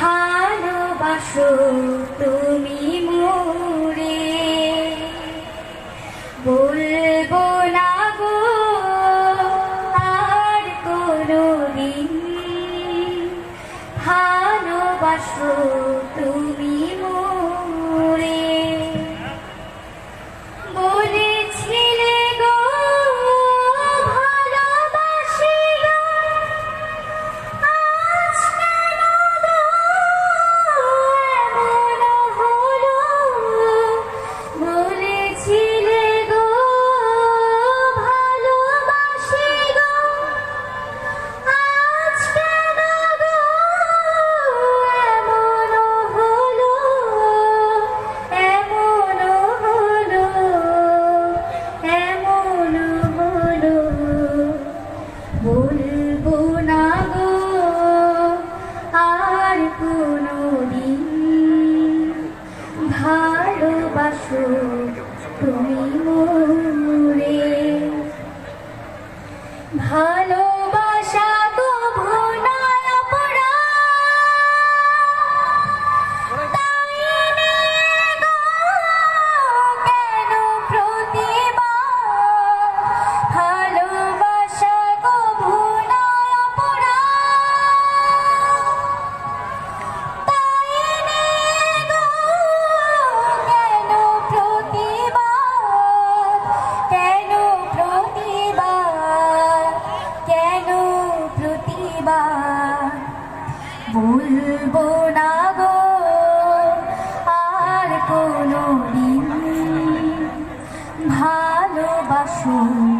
ভালোবাসো তুমি। Oh, oh, oh, ভুলব না গো। আর কোনো দিন ভালোবাসুন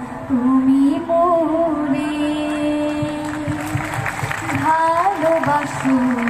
তুমি মোরে ভালোবাসো।